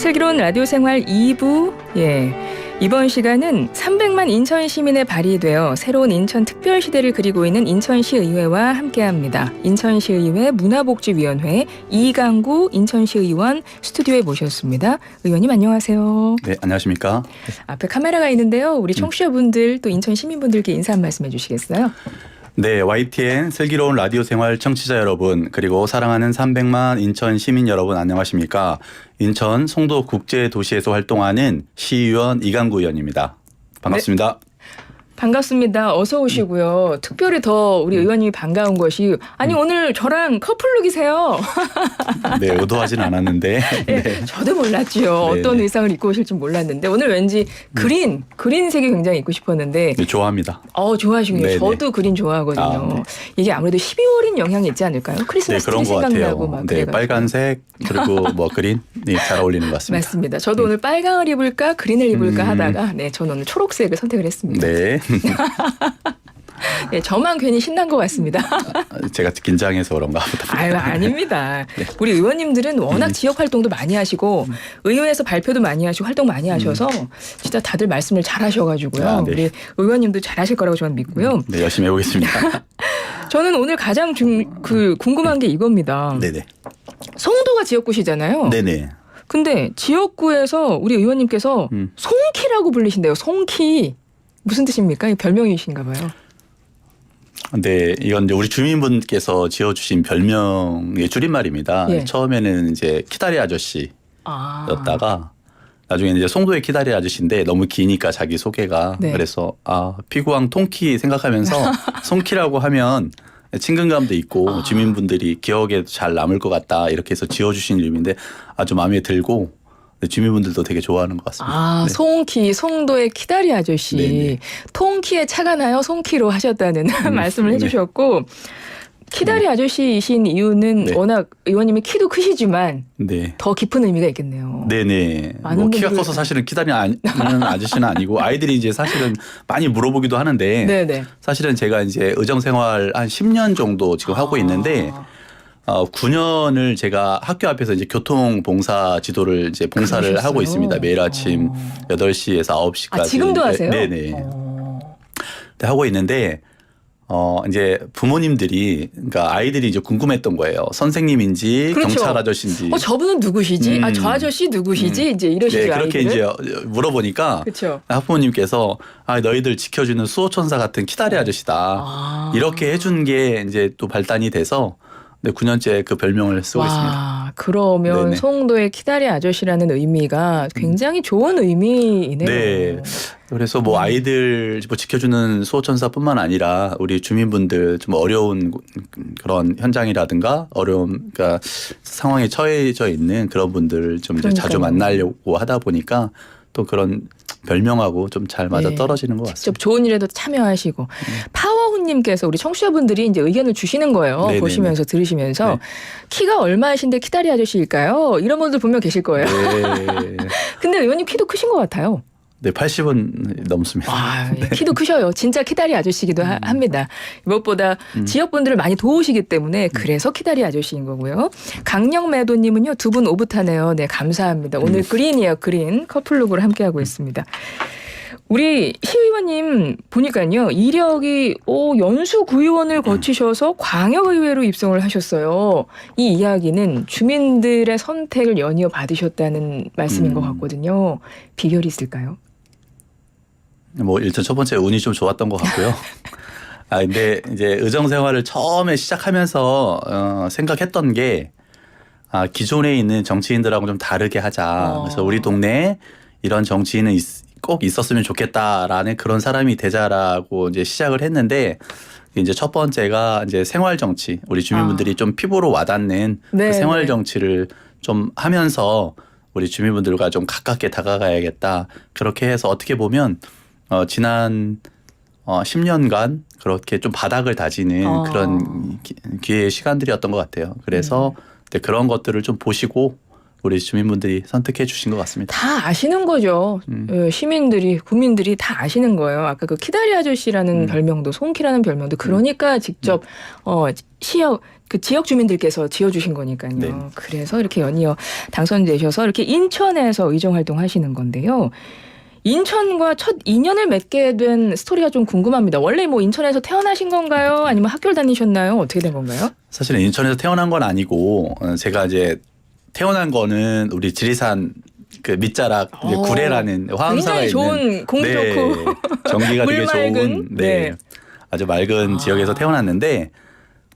슬기로운 라디오 생활 2부. 예. 이번 시간은 300만 인천 시민의 발휘되어 새로운 인천 특별 시대를 그리고 있는 인천시 의회와 함께합니다. 인천시 의회 문화복지위원회 이강구 인천시 의원 스튜디오에 모셨습니다. 의원님 안녕하세요. 네, 안녕하십니까? 앞에 카메라가 있는데요. 우리 청취자분들 또 인천 시민분들께 인사 한 말씀 해주시겠어요? 네, YTN 슬기로운 라디오 생활 청취자 여러분, 그리고 사랑하는 300만 인천 시민 여러분 안녕하십니까? 인천 송도 국제 도시에서 활동하는 시의원 이강구 의원입니다. 반갑습니다. 반갑습니다. 어서 오시고요. 특별히 더 우리 의원님이 반가운 것이 아니 오늘 저랑 커플룩이세요. 네, 의도하진 않았는데. 예, 네. 저도 몰랐지요. 네, 어떤 네. 의상을 입고 오실지 몰랐는데 오늘 왠지 그린 그린색이 굉장히 입고 싶었는데 네, 좋아합니다. 어 좋아하시군요. 네, 네. 저도 그린 좋아하거든요. 아, 네. 이게 아무래도 12월인 영향이 있지 않을까요? 네, 크리스마스 그런 트리 것 생각나고 같아요. 막 네, 그래가지고. 빨간색, 그리고 뭐 그린, 네, 잘 어울리는 것 같습니다. 맞습니다. 저도 오늘 빨강을 입을까 그린을 입을까 음. 하다가 네, 저는 오늘 초록색을 선택을 했습니다. 네, 네, 저만 괜히 신난 것 같습니다. 제가 긴장해서 그런가 보다. 아유 아닙니다. 네. 우리 의원님들은 워낙 음. 지역 활동도 많이 하시고 의회에서 발표도 많이 하시고 활동 많이 하셔서 진짜 다들 말씀을 잘 하셔가지고요. 음. 아, 네. 우리 의원님도 잘 하실 거라고 저는 믿고요. 네, 열심히 해보겠습니다. 저는 오늘 가장 중, 그 궁금한 게 이겁니다. 네네. 송도가 지역구시잖아요. 네네. 근데 지역구에서 우리 의원님께서 음. 송키라고 불리신대요. 송키. 무슨 뜻입니까? 이 별명이신가 봐요. 네, 이건 이제 우리 주민분께서 지어주신 별명의 줄임말입니다. 예. 처음에는 이제 키다리 아저씨였다가 아. 나중에는 이제 송도의 키다리 아저씨인데 너무 기니까 자기 소개가 네. 그래서 아 피구왕 통키 생각하면서 송키라고 하면 친근감도 있고 아. 주민분들이 기억에 잘 남을 것 같다 이렇게 해서 지어주신 이름인데 아주 마음에 들고 네, 주민분들도 되게 좋아하는 것 같습니다. 아, 네. 송키, 송도의 키다리 아저씨. 네네. 통키에 차가 나요, 송키로 하셨다는 말씀을 네. 해주셨고, 키다리 아저씨이신 이유는 네. 워낙 의원님이 키도 크시지만 네. 더 깊은 의미가 있겠네요. 네네. 많은 뭐 키가 분들- 커서 사실은 키다리 아는 아저씨는 아니고 아이들이 이제 사실은 많이 물어보기도 하는데 네네. 사실은 제가 이제 의정 생활 한 10년 정도 지금 하고 있는데 아, 어 9년을 제가 학교 앞에서 이제 교통 봉사 지도를 이제 봉사를 그러셨어요? 하고 있습니다. 매일 아침 어. 8시에서 9시까지. 아, 지금도 하세요? 네네. 어. 네, 하고 있는데 어 이제 부모님들이 그러니까 아이들이 이제 궁금했던 거예요. 선생님인지 그렇죠. 경찰 아저씨인지. 어, 저분은 누구시지? 아, 음. 저 아저씨 누구시지? 이제 이러시죠. 네, 그렇게 아이들은. 이제 물어보니까 그렇죠. 학부모님께서 아 너희들 지켜주는 수호천사 같은 키다리 아저씨다 아. 이렇게 해준 게 이제 또 발단이 돼서 네, 9년째 그 별명을 쓰고 있습니다. 와, 그러면 네네. 송도의 키다리 아저씨라는 의미가 굉장히 좋은 의미이네요. 네. 그래서 뭐 아이들 뭐 지켜주는 수호천사뿐만 아니라 우리 주민분들 좀 어려운 그런 현장이라든가 어려운 그러니까 상황에 처해져 있는 그런 분들 좀 이제 자주. 만나려고 하다 보니까 또 그런 별명하고 좀 잘 맞아 네. 떨어지는 것 직접 같습니다. 좋은 일에도 참여하시고 파 워훈님께서 우리 청취자분들이 이제 의견을 주시는 거예요. 네네네. 보시면서 들으시면서 네. 키가 얼마이신데 키다리 아저씨일까요? 이런 분들 분명 계실 거예요. 네. 근데 의원님 키도 크신 것 같아요. 네, 80은 넘습니다. 와, 예, 키도 크셔요. 진짜 키다리 아저씨기도 하- 합니다. 무엇보다 음. 지역분들을 많이 도우시기 때문에 그래서 키다리 아저씨인 거고요. 강령매도님은요 두 분 오붓하네요. 네 감사합니다. 음. 오늘 그린이에요 그린 커플룩으로 함께하고 있습니다. 우리 시 의원님 보니까요 이력이 오, 연수 구의원을 거치셔서 광역의회로 입성을 하셨어요. 이 이야기는 주민들의 선택을 연이어 받으셨다는 말씀인 음. 것 같거든요. 비결이 있을까요? 뭐 일단 첫 번째 운이 좀 좋았던 것 같고요. 아 근데 이제 의정 생활을 처음에 시작하면서 어, 생각했던 게 아, 기존에 있는 정치인들하고 좀 다르게 하자. 어. 그래서 우리 동네에 이런 정치인은 있- 꼭 있었으면 좋겠다라는 그런 사람이 되자라고 이제 시작을 했는데 이제 첫 번째가 이제 생활 정치. 우리 주민분들이 좀 피부로 와닿는 아. 네, 그 생활 네. 정치를 좀 하면서 우리 주민분들과 좀 가깝게 다가가야겠다. 그렇게 해서 어떻게 보면 어, 지난 어, 10년간 그렇게 좀 바닥을 다지는 어. 그런 기- 기회의 시간들이었던 것 같아요. 그래서 음. 네, 그런 것들을 좀 보시고 우리 주민분들이 선택해 주신 것 같습니다. 다 아시는 거죠. 음. 예, 시민들이 국민들이 다 아시는 거예요. 아까 그 키다리 아저씨라는 음. 별명도 송키라는 별명도 그러니까 직접 어 시역 그 지역 주민들께서 지어주신 거니까요. 네. 그래서 이렇게 연이어 당선되셔서 이렇게 인천에서 의정 활동하시는 건데요. 인천과 첫 인연을 맺게 된 스토리가 좀 궁금합니다. 원래 뭐 인천에서 태어나신 건가요? 아니면 학교를 다니셨나요? 어떻게 된 건가요? 사실은 인천에서 태어난 건 아니고 어, 제가 이제 태어난 거는 우리 지리산 그 밑자락 이제 어, 구례라는 굉장히 있는 좋은 공 네, 좋고 전기가 물 되게 좋은 네, 네. 아주 맑은 아. 지역에서 태어났는데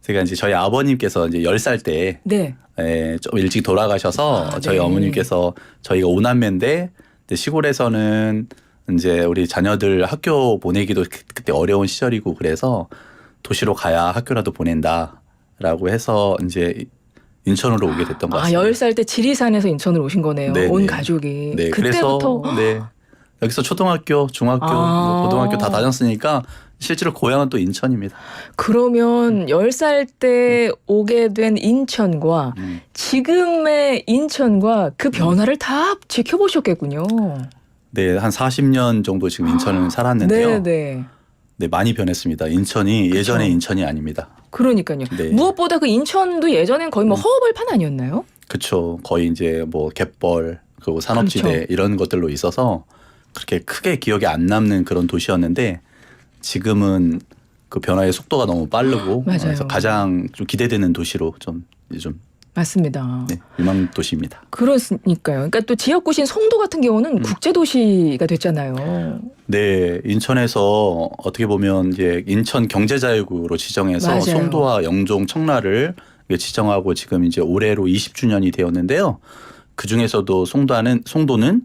제가 이제 저희 아버님께서 이제 10살 때 네. 예, 좀 일찍 돌아가셔서 아, 저희 네. 어머님께서 저희가 오남매인데 이제 시골에서는 이제 우리 자녀들 학교 보내기도 그- 그때 어려운 시절이고 그래서 도시로 가야 학교라도 보낸다라고 해서 이제 인천으로 오게 됐던 것 아, 같습니다. 10살 때 지리산에서 인천으로 오신 거네요. 네, 온 네. 가족이. 네, 그래서 그때부터 네. 여기서 초등학교, 중학교, 아. 뭐 고등학교 다 다녔으니까 실제로 고향은 또 인천입니다. 그러면 10살 때 오게 된 인천과 음. 지금의 인천과 그 변화를 다 지켜보셨겠군요. 네, 한 40년 정도 지금 인천을 살았는데요. 네, 네. 네, 많이 변했습니다. 인천이 예전의 그쵸. 인천이 아닙니다. 그러니까요. 네. 무엇보다 그 인천도 예전엔 거의 뭐 음. 허허벌판 아니었나요? 그쵸. 거의 이제 뭐 갯벌 그리고 산업지대 그렇죠. 이런 것들로 있어서 그렇게 크게 기억에 안 남는 그런 도시였는데 지금은 그 변화의 속도가 너무 빠르고 맞아요. 그래서 가장 좀 기대되는 도시로 좀 좀 맞습니다. 네, 유망 도시입니다. 그렇으니까요. 그러니까 또 지역구신 송도 같은 경우는 음. 국제 도시가 됐잖아요. 네, 인천에서 어떻게 보면 이제 인천 경제자유구로 지정해서 맞아요. 송도와 영종, 청라를 지정하고 지금 이제 올해로 20주년이 되었는데요. 그 중에서도 송도는 송도는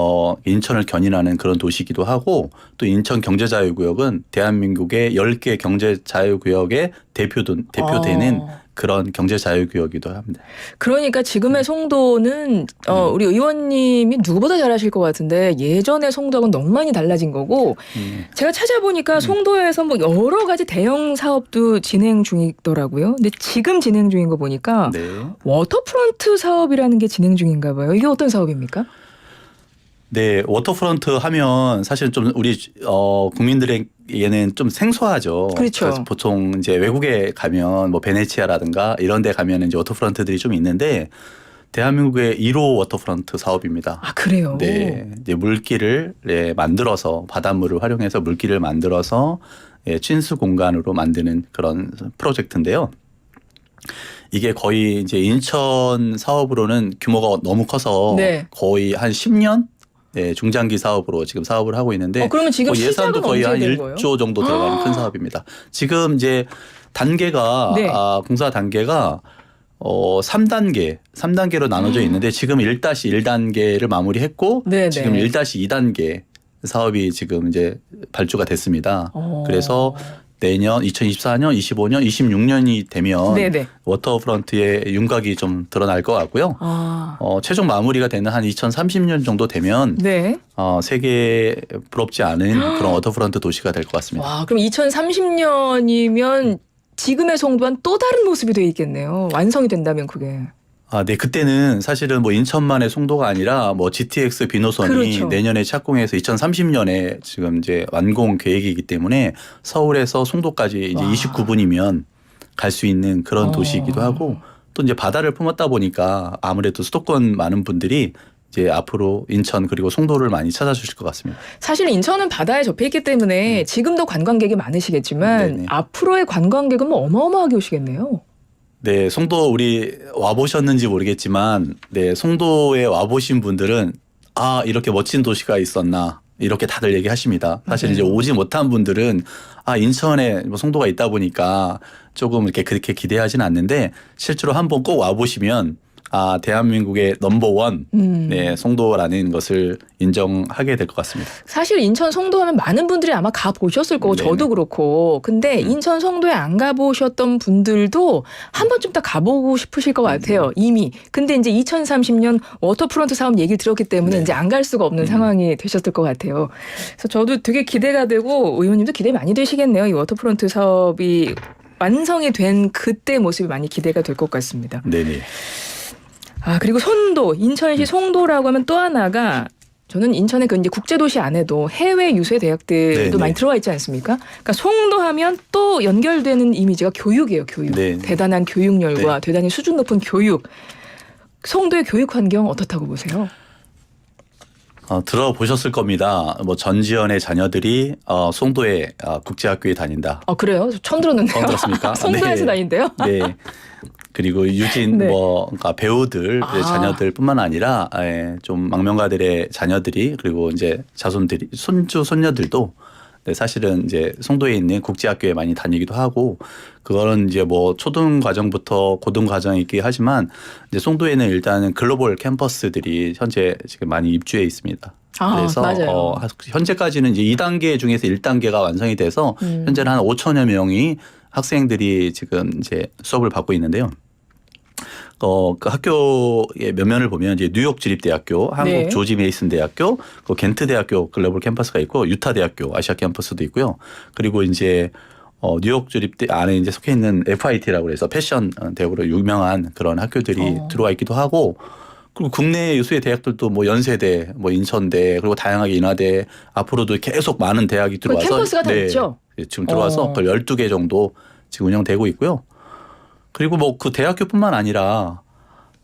어 인천을 견인하는 그런 도시이기도 하고 또 인천 경제자유구역은 대한민국의 10개 경제자유구역의 대표도 대표되는 어. 그런 경제자유구역이기도 합니다. 그러니까 지금의 송도는 어, 음. 우리 의원님이 누구보다 잘하실 것 같은데 예전의 송도하고는 너무 많이 달라진 거고 음. 제가 찾아보니까 송도에서 뭐 여러 가지 대형 사업도 진행 중이더라고요. 근데 지금 진행 중인 거 보니까 네. 워터프론트 사업이라는 게 진행 중인가 봐요. 이게 어떤 사업입니까? 네, 워터프론트 하면 사실 좀 우리 어 국민들에게는 좀 생소하죠. 그렇죠. 래서 보통 이제 외국에 가면 뭐 베네치아라든가 이런 데 가면 이제 워터프론트들이 좀 있는데 대한민국의 1호 워터프론트 사업입니다. 아 그래요. 네, 이제 물길을 네, 만들어서 바닷물을 활용해서 물길을 만들어서 예, 친수 공간으로 만드는 그런 프로젝트인데요. 이게 거의 이제 인천 사업으로는 규모가 너무 커서 네. 거의 한 10년 네, 중장기 사업으로 지금 사업을 하고 있는데 어, 그러면 지금 뭐 예산도 거의 한 언제 된 거예요? 1조 정도 들어가는 아. 큰 사업입니다. 지금 이제 단계가 네. 아, 공사 단계가 어 3단계, 3단계로 나눠져 있는데 지금 1-1단계를 마무리했고 음. 네, 지금 네. 1-2단계 사업이 지금 이제 발주가 됐습니다. 어. 그래서 내년 2024년, 25년, 26년이 되면 네네. 워터프런트의 윤곽이 좀 드러날 것 같고요. 아 어, 최종 마무리가 되는 한 2030년 정도 되면 네. 어, 세계에 부럽지 않은 그런 워터프런트 도시가 될 것 같습니다. 와 그럼 2030년이면 지금의 송도와는 또 다른 모습이 돼 있겠네요. 완성이 된다면 그게. 아, 네. 그때는 사실은 뭐 인천만의 송도가 아니라 뭐 GTX 비노선이 그렇죠. 내년에 착공해서 2030년에 지금 이제 완공 계획이기 때문에 서울에서 송도까지 이제 와. 29분이면 갈 수 있는 그런 어. 도시이기도 하고 또 이제 바다를 품었다 보니까 아무래도 수도권 많은 분들이 이제 앞으로 인천 그리고 송도를 많이 찾아주실 것 같습니다. 사실 인천은 바다에 접해 있기 때문에 지금도 관광객이 많으시겠지만 음. 네네. 앞으로의 관광객은 뭐 어마어마하게 오시겠네요. 네, 송도 우리 와 보셨는지 모르겠지만, 네, 송도에 와 보신 분들은 아 이렇게 멋진 도시가 있었나 이렇게 다들 얘기하십니다. 사실 이제 맞아요. 오지 못한 분들은 아 인천에 뭐 송도가 있다 보니까 조금 이렇게 그렇게 기대하진 않는데 실제로 한번 꼭 와 보시면 아 대한민국의 넘버원 음. 네 송도라는 것을 인정하게 될 것 같습니다. 사실 인천 송도하면 많은 분들이 아마 가 보셨을 거고 네네. 저도 그렇고 근데 음. 인천 송도에 안 가보셨던 분들도 한 번쯤 다 가보고 싶으실 것 음. 같아요 이미 근데 이제 2030년 워터프론트 사업 얘기를 들었기 때문에 네. 이제 안 갈 수가 없는 음. 상황이 되셨을 것 같아요 그래서 저도 되게 기대가 되고 의원님도 기대 많이 되시겠네요 이 워터프론트 사업이 완성이 된 그때 모습이 많이 기대가 될 것 같습니다. 네네. 아 그리고 송도 인천시 송도라고 하면 또 하나가 저는 인천의 그 이제 국제도시 안에도 해외 유수의 대학들도 네, 네. 많이 들어와 있지 않습니까? 그러니까 송도 하면 또 연결되는 이미지가 교육이에요, 교육. 네, 네. 대단한 교육열과 대단히 수준 높은 교육. 송도의 교육 환경 어떻다고 보세요? 어, 들어보셨을 겁니다. 뭐 전지현의 자녀들이 어, 송도의 어, 국제학교에 다닌다. 어 그래요? 저 처음 들었는데요. 처음 들었습니까? 송도에서 네. 다닌대요? 네. 그리고 유진 네. 뭐 그러니까 배우들 아. 자녀들뿐만 아니라 예, 좀 망명가들의 자녀들이 그리고 이제 자손들이 손주 손녀들도 네, 사실은 이제 송도에 있는 국제학교에 많이 다니기도 하고 그거는 이제 뭐 초등 과정부터 고등 과정이 있긴 하지만 이제 송도에는 일단은 글로벌 캠퍼스들이 현재 지금 많이 입주해 있습니다. 아, 그래서 맞아요. 어, 현재까지는 이제 2단계 중에서 1단계가 완성이 돼서 음. 현재는 한 5천여 명이 학생들이 지금 이제 수업을 받고 있는데요. 어, 그 학교의 면면을 보면 이제 뉴욕 주립대학교, 한국 네. 조지 메이슨 대학교, 그 겐트 대학교 글로벌 캠퍼스가 있고 유타 대학교 아시아 캠퍼스도 있고요. 그리고 이제 어, 뉴욕 주립대 안에 이제 속해 있는 FIT라고 해서 패션 대학으로 유명한 그런 학교들이 어. 들어와 있기도 하고 그리고 국내 유수의 대학들도 뭐 연세대, 뭐 인천대, 그리고 다양하게 인하대 앞으로도 계속 많은 대학이 들어와서 그 캠퍼스가 다 있죠? 예, 지금 들어와서 어. 그 12개 정도 지금 운영되고 있고요. 그리고 뭐 그 대학교뿐만 아니라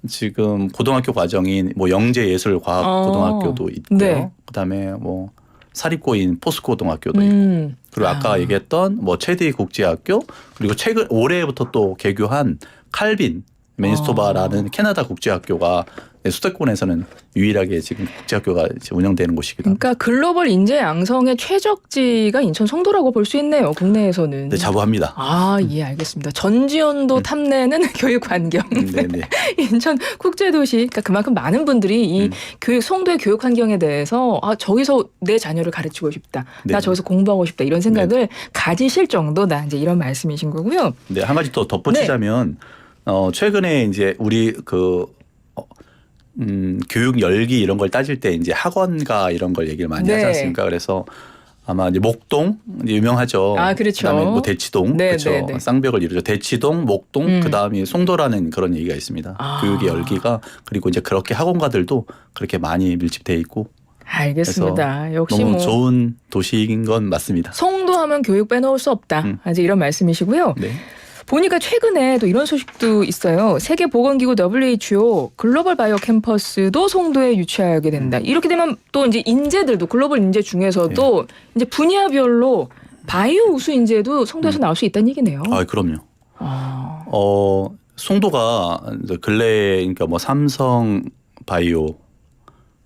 지금 고등학교 과정인 뭐 영재 예술 과학 어. 고등학교도 있고요. 네. 그다음에 뭐 사립고인 포스고등학교도 있고 음. 그리고 아까 아. 얘기했던 뭐 체디 국제학교 그리고 최근 올해부터 또 개교한 칼빈 맨스토바라는 아. 캐나다 국제학교가 수도권에서는 유일하게 지금 국제학교가 운영되는 곳이기도 합니다. 그러니까 글로벌 인재 양성의 최적지가 인천 송도라고 볼 수 있네요. 국내에서는. 네, 자부합니다. 아, 예, 알겠습니다. 전지현도 탐내는 교육 환경. 음, 네, 네. 인천 국제도시. 그러니까 그만큼 많은 분들이 이 음. 교육, 송도의 교육 환경에 대해서 아, 저기서 내 자녀를 가르치고 싶다. 나 네. 저기서 공부하고 싶다. 이런 생각을 가지실 정도다. 이제 이런 말씀이신 거고요. 네, 한 가지 또 덧붙이자면 어 최근에 이제 우리 그 어, 음, 교육 열기 이런 걸 따질 때 이제 학원가 이런 걸 얘기를 많이 네. 하지 않습니까? 그래서 아마 이제 목동 이제 유명하죠. 아, 그렇죠. 그다음에 뭐 대치동 네, 그렇죠. 네, 네. 쌍벽을 이루죠. 대치동, 목동, 음. 그다음에 송도라는 그런 얘기가 있습니다. 아. 교육의 열기가 그리고 이제 그렇게 학원가들도 그렇게 많이 밀집돼 있고 알겠습니다. 역시 너무 뭐 좋은 도시인 건 맞습니다. 송도 하면 교육 빼놓을 수 없다. 음. 아직 이런 말씀이시고요. 네. 보니까 최근에 또 이런 소식도 있어요. 세계보건기구 WHO 글로벌 바이오 캠퍼스도 송도에 유치하게 된다. 이렇게 되면 또 이제 인재들도 글로벌 인재 중에서도 네. 이제 분야별로 바이오 우수 인재도 송도에서 나올 수 있다는 얘기네요. 아, 그럼요. 아, 어, 송도가 이제 근래 그러니까 뭐 삼성 바이오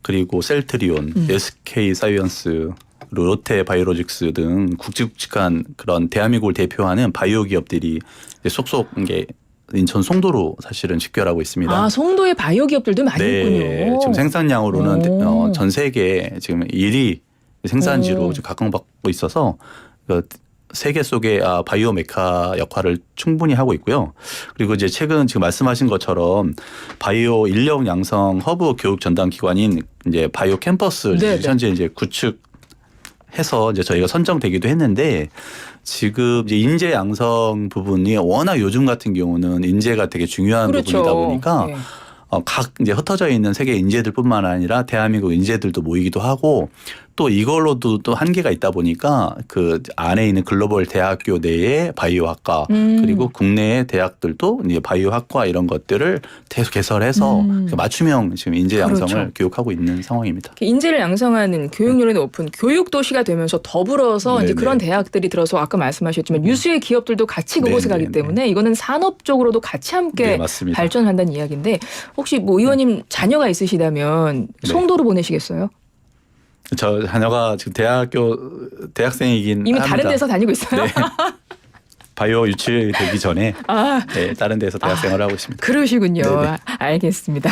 그리고 셀트리온, 음. SK 사이언스, 롯데 바이오로직스 등 굵직굵직한 그런 대한민국을 대표하는 바이오 기업들이 속속 이게 인천 송도로 사실은 집결하고 있습니다. 아, 송도에 바이오 기업들도 많이 네, 있군요. 지금 생산량으로는 오. 어, 전 세계 지금 1위 생산지로 각광받고 있어서 그 세계 속의 아, 바이오 메카 역할을 충분히 하고 있고요. 그리고 이제 최근 지금 말씀하신 것처럼 바이오 인력 양성 허브 교육 전담 기관인 이제 바이오 캠퍼스 네, 네. 현재 이제 구축 해서 이제 저희가 선정되기도 했는데 지금 이제 인재 양성 부분이 워낙 요즘 같은 경우는 인재가 되게 중요한 그렇죠. 부분이다 보니까 네. 어, 각 이제 흩어져 있는 세계 인재들뿐만 아니라 대한민국 인재들도 모이기도 하고 또 이걸로도 또 한계가 있다 보니까 그 안에 있는 글로벌 대학교 내에 바이오학과 음. 그리고 국내의 대학들도 이제 바이오학과 이런 것들을 계속 개설해서 음. 그 맞춤형 지금 인재 양성을 그렇죠. 교육하고 있는 상황입니다. 인재를 양성하는 교육률이 높은 교육 도시가 되면서 더불어서 이제 네네. 그런 대학들이 들어서 아까 말씀하셨지만 유수의 기업들도 같이 그곳에 가기 네네네. 때문에 이거는 산업적으로도 같이 함께 네. 발전한다는 이야기인데 혹시 뭐 의원님 자녀가 있으시다면 네. 송도로 보내시겠어요? 저 자녀가 지금 대학교 대학생이긴 이미 합니다. 다른 데서 다니고 있어요? 네. 바이오 유치 되기 전에 아 네, 다른 데서 대학 생활을 하고 있습니다. 그러시군요. 네네. 아, 알겠습니다.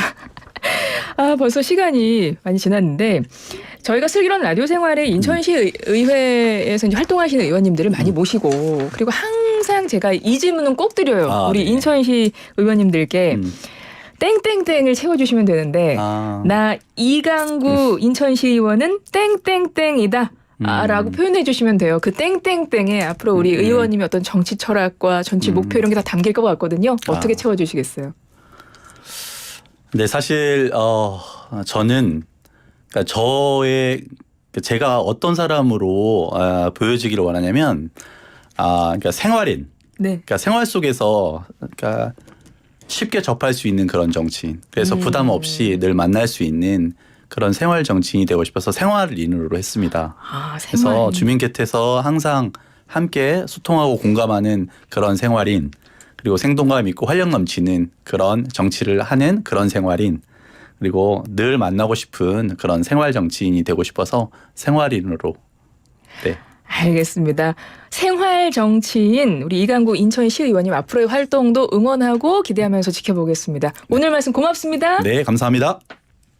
아 벌써 시간이 많이 지났는데 저희가 슬기로운 라디오 생활에 인천시 의- 의회에서 이제 활동하시는 의원님들을 많이 모시고 그리고 항상 제가 이 질문은 꼭 드려요. 아, 우리 네. 인천시 의원님들께 음. 땡땡땡을 채워주시면 되는데 아. 나 이강구 인천시 의원은 땡땡땡이다. 아, 음. 라고 표현해 주시면 돼요. 그 땡땡땡에 앞으로 우리 음. 의원님의 어떤 정치 철학과 정치 음. 목표 이런 게 다 담길 것 같거든요. 어떻게 아. 채워주시겠어요? 근데 사실 어 저는 그러니까 저의 제가 어떤 사람으로 아, 보여지기를 원하냐면 아 그러니까 생활인 네. 그러니까 생활 속에서 그러니까 쉽게 접할 수 있는 그런 정치인. 그래서 음. 부담 없이 늘 만날 수 있는 그런 생활 정치인이 되고 싶어서 생활인으로 했습니다. 아, 그래서 생활. 주민 곁에서 항상 함께 소통하고 공감하는 그런 생활인 그리고 생동감 있고 활력 넘치는 그런 정치를 하는 그런 생활인 그리고 늘 만나고 싶은 그런 생활 정치인이 되고 싶어서 생활인으로 네. 알겠습니다. 생활 정치인 우리 이강구 인천시 의원님 앞으로의 활동도 응원하고 기대하면서 지켜보겠습니다. 오늘 말씀 고맙습니다. 네, 감사합니다.